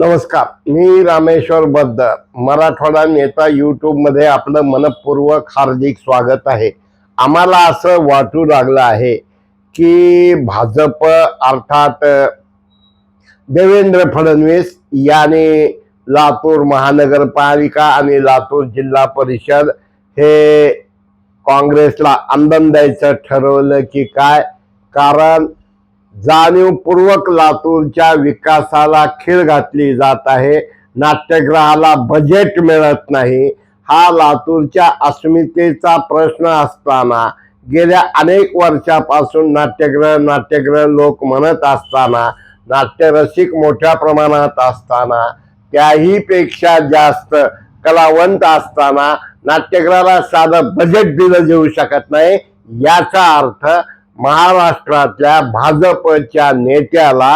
नमस्कार मी रामेश्वर बद्दर मराठवाडा नेता यूट्यूबमध्ये आपलं मनपूर्वक हार्दिक स्वागत आहे. आम्हाला असं वाटू लागलं आहे की भाजप अर्थात देवेंद्र फडणवीस याने लातूर महानगरपालिका आणि लातूर जिल्हा परिषद हे काँग्रेसला आंदन द्यायचं ठरवलं की काय? कारण जाणीवपूर्वक लातूरच्या विकासाला खीळ घातली जात आहे. नाट्यगृहाला बजेट मिळत नाही. हा लातूरच्या अस्मितेचा प्रश्न असताना गेल्या अनेक वर्षापासून नाट्यग्रह नाट्यग्रह लोक म्हणत असताना नाट्यरसिक मोठ्या प्रमाणात असताना त्याही पेक्षा जास्त कलावंत असताना नाट्यगृहाला साधं बजेट दिलं जाऊ शकत नाही. याचा अर्थ महाराष्ट्रातल्या भाजपच्या नेत्याला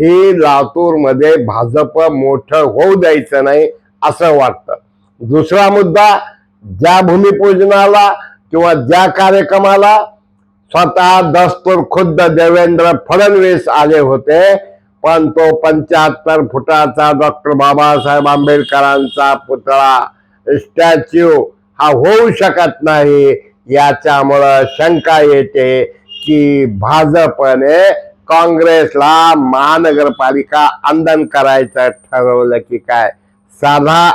हे लातूरमध्ये भाजप मोठं होऊ द्यायचं नाही असं वाटतं. दुसरा मुद्दा ज्या भूमिपूजनाला किंवा ज्या कार्यक्रमाला स्वतः दस्तूर खुद्द देवेंद्र फडणवीस आले होते पण तो पंच्याहत्तर फुटाचा डॉक्टर बाबासाहेब आंबेडकरांचा पुतळा स्टॅच्यू हा होऊ शकत नाही याच्यामुळं शंका येते. की भाजपने काँग्रेसला महानगरपालिका आंदन करायचं ठरवलं की काय? साधा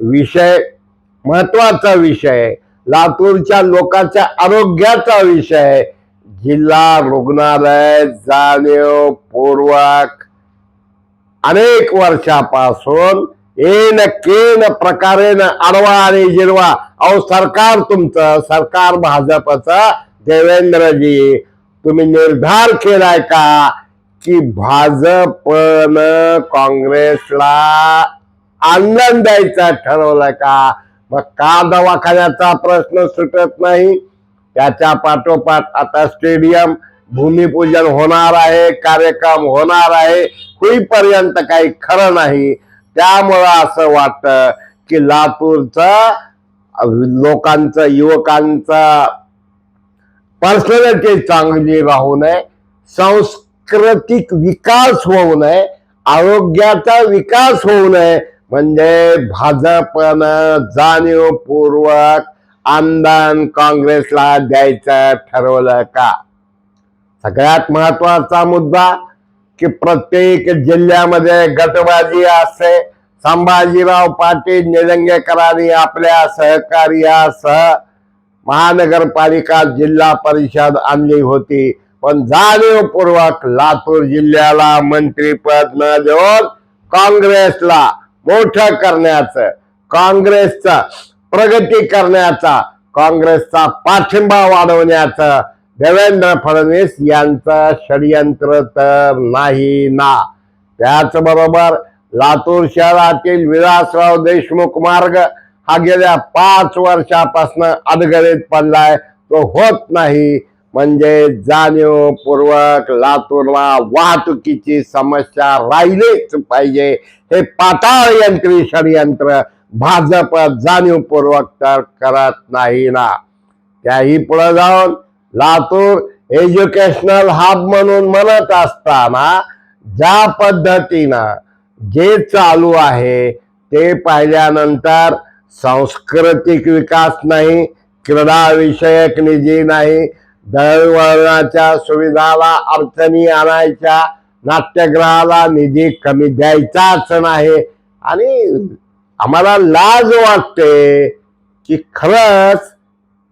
विषय महत्त्वाचा विषय लातूरच्या लोकांच्या आरोग्याचा विषय जिल्हा रुग्णालय जाणीवपूर्वक अनेक वर्षापासून येन केन प्रकारेन आडवा आणि जिरवा. अहो सरकार तुमचं सरकार भाजपचं देवेंद्रजी तुम्ही निर्धार केलाय का की भाजपनं काँग्रेसला आनंद द्यायचा ठरवलं का? मग का दवाखान्याचा प्रश्न सुटत नाही? त्याच्या पाठोपाठ आता स्टेडियम भूमिपूजन होणार आहे कार्यक्रम होणार आहे होईपर्यंत काही खरं नाही. त्यामुळं असं वाटतं की लातूरचं लोकांचं युवकांचं पर्सनॅलिटी चांगली राहू नये सांस्कृतिक विकास होऊ नये आरोग्याचा विकास होऊ नये म्हणजे भाजपनं जाणीवपूर्वक आमदान काँग्रेसला द्यायचं ठरवलं का? सगळ्यात महत्त्वाचा मुद्दा की प्रत्येक जिल्ह्यामध्ये गटबाजी असते. संभाजीराव पाटील निलंगेकरांनी आपल्या सहकार्यासह महानगरपालिका जिल्हा परिषद आणली होती. पण जाणीवपूर्वक लातूर जिल्ह्याला मंत्रीपद न देऊन काँग्रेसला मोठं करण्याचं काँग्रेसचा प्रगती करण्याचा काँग्रेसचा पाठिंबा वाढवण्याचं देवेंद्र फडणवीस यांचं षडयंत्र तर नाही ना. त्याचबरोबर लातूर शहरातील विलासराव देशमुख मार्ग हा गेल्या पाच वर्षापासून अडगळीत पडलाय. तो होत नाही. म्हणजे जाणीवपूर्वक लातूरला वाहतुकीची समस्या राहिलीच पाहिजे. हे पाताळ यंत्री षडयंत्र भाजप जाणीवपूर्वक तर करत नाही ना. त्याही पुढे जाऊन लातूर एज्युकेशनल हब म्हणून म्हणत असताना ज्या पद्धतीनं जे चालू आहे ते पाहिल्यानंतर सांस्कृतिक विकास नाही क्रीडाविषयक निधी नाही दळणवळणाच्या सुविधाला अडचणी आणायच्या नाट्यगृहाला निधी कमी द्यायचाच नाही आणि आम्हाला लाज वाटते की खरंच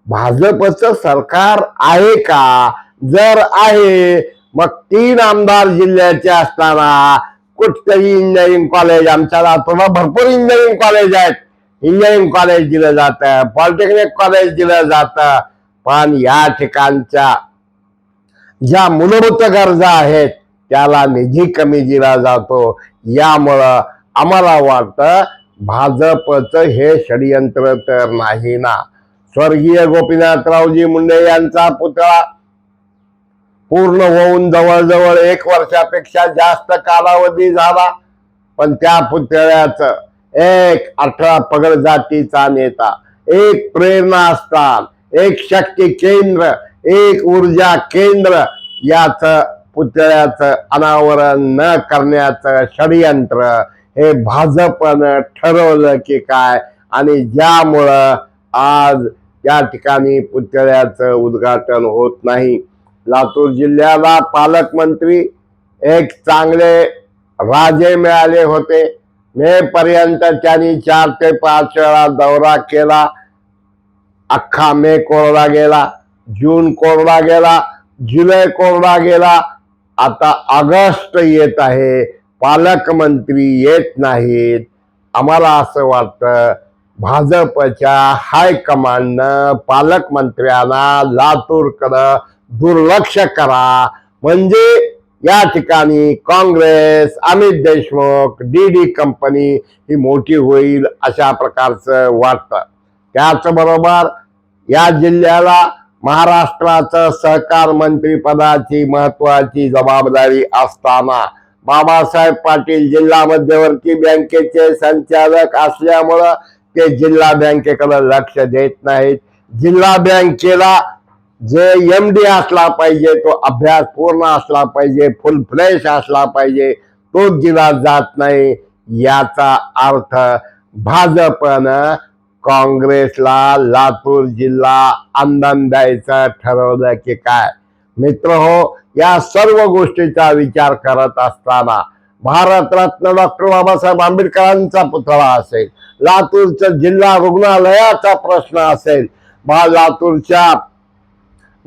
भाजपचं सरकार आहे का? जर आहे मग तीन आमदार जिल्ह्याचे असताना कुठतरी इंजिनिअरिंग कॉलेज आमच्या लातूरला भरपूर इंजिनिअरिंग कॉलेज आहेत. इंजिनिअरिंग कॉलेज दिलं जातं पॉलिटेक्निक कॉलेज दिलं जातं पण या ठिकाणच्या ज्या मूलभूत गरजा आहेत त्याला निधी कमी दिला जातो. यामुळं आम्हाला वाटतं भाजपचं हे षडयंत्र तर नाही ना. स्वर्गीय गोपीनाथरावजी मुंडे यांचा पुतळा पूर्ण होऊन जवळजवळ एक वर्षापेक्षा जास्त कालावधी झाला. पण त्या पुतळ्याचं एक अठरा पगड जातीचा नेता एक प्रेरणा स्थान एक शक्ती केंद्र एक ऊर्जा केंद्र याच पुतळ्याचं अनावरण न करण्याचं षडयंत्र हे भाजपनं ठरवलं की काय आणि ज्यामुळं आज या ठिकाणी पुतळ्याचं उद्घाटन होत नाही. लातूर जिल्ह्याला पालकमंत्री एक चांगले राजे मिळाले होते. मे पर्यंत त्यांनी चार ते पाच वेळा दौरा केला. अख्खा मे कोरडा गेला जून कोरडा गेला जुलै कोरडा गेला. आता ऑगस्ट येत आहे पालकमंत्री येत नाहीत. आम्हाला असं वाटतं भाजपच्या हायकमांडनं पालकमंत्र्यांना लातूरकडं दुर्लक्ष करा. म्हणजे या ठिकाणी Congress Amit Deshmukh D D company ही मोठी होईल अशा प्रकारचं वाटतं. त्याचबरोबर या जिल्ह्याला महाराष्ट्राचं सहकार मंत्रीपदाची महत्वाची जबाबदारी असताना बाबासाहेब पाटील जिल्हा मध्यवर्ती बँकेचे संचालक असल्यामुळं ते जिल्हा बँकेकडे लक्ष देत नाहीत. जिल्हा बँकेला जे एम डी असला पाहिजे तो अभ्यास पूर्ण असला पाहिजे फुल फ्लेश असला पाहिजे तो दिला जात नाही याचा अर्थ भाजपनं काँग्रेसला लातूर जिल्हा अंधन द्यायचं ठरवलं की काय? मित्र हो या सर्व गोष्टीचा विचार करत असताना भारतरत्न डॉक्टर बाबासाहेब आंबेडकरांचा पुतळा असेल लातूरचं जिल्हा रुग्णालयाचा प्रश्न असेल लातूरच्या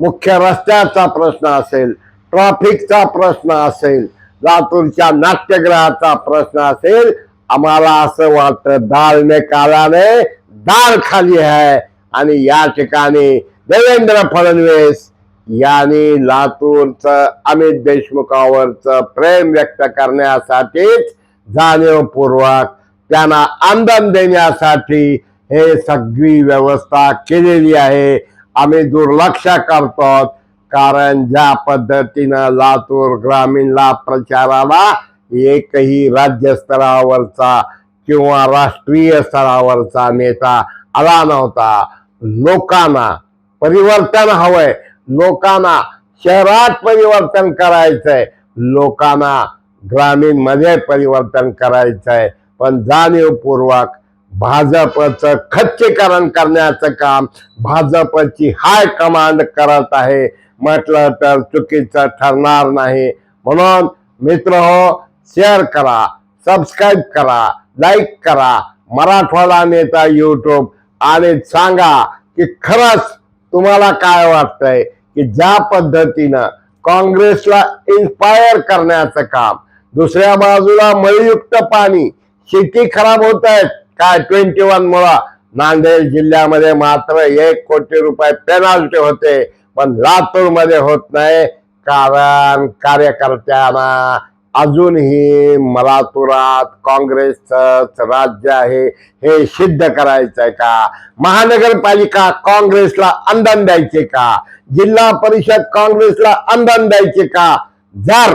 मुख्य रस्त्याचा प्रश्न असेल ट्रॅफिकचा प्रश्न असेल लातूरच्या नाट्यगृहाचा प्रश्न असेल आम्हाला असं वाटतं दाल ने कालाने दाल खाली आहे. आणि या ठिकाणी देवेंद्र फडणवीस यांनी लातूरचं अमित देशमुखावरचं प्रेम व्यक्त करण्यासाठीच जाणीवपूर्वक त्यांना आंदन देण्यासाठी हे सगळी व्यवस्था केलेली आहे. आम्ही दुर्लक्ष करतो कारण ज्या पद्धतीनं लातूर ग्रामीणला प्रचाराला एकही राज्य स्तरावरचा किंवा राष्ट्रीय स्तरावरचा नेता आला नव्हता. लोकांना परिवर्तन हवंय. लोकांना शहरात परिवर्तन करायचंय. लोकांना ग्रामीणमध्ये परिवर्तन करायचंय. पण जाणीवपूर्वक भाजपचं खच्चीकरण करण्याचं काम भाजपची हाय कमांड करत आहे. म्हटलं तर चुकीचं ठरणार नाही. म्हणून मित्र हो शेअर करा सबस्क्राईब करा लाईक करा. मराठवाडा नेता यूट्यूब आणि सांगा की खरंच तुम्हाला काय वाटतंय की ज्या पद्धतीनं काँग्रेसला इन्स्पायर करण्याचं काम दुसऱ्या बाजूला मळयुक्त पाणी शेती खराब होत आहेत. काय ट्वेंटी वन मुळे? नांदेड जिल्ह्यामध्ये मात्र एक कोटी रुपये पेनाल्टी होते. पण लातूरमध्ये होत नाही. कारण कार्यकर्त्यांना अजूनही मलातुरात काँग्रेसच राज्य आहे. हे सिद्ध करायचंय का? महानगरपालिका काँग्रेसला अंधन द्यायचे का? जिल्हा परिषद काँग्रेसला अंधन द्यायचे का? जर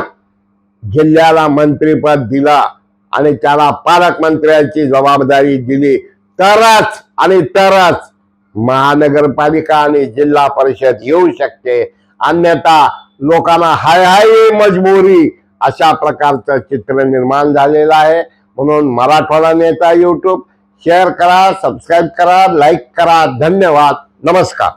जिल्ह्याला मंत्रीपद दिला आणि त्याला पालकमंत्र्यांची जबाबदारी दिली. तरच आणि तरच महानगरपालिका आणि जिल्हा परिषद येऊ शकते. अन्यथा लोकांना हाय हाय मजबुरी अशा प्रकारचं चित्र निर्माण झालेलं आहे. म्हणून मराठवाडा नेता यूट्यूब शेअर करा सबस्क्राईब करा लाईक करा. धन्यवाद. नमस्कार.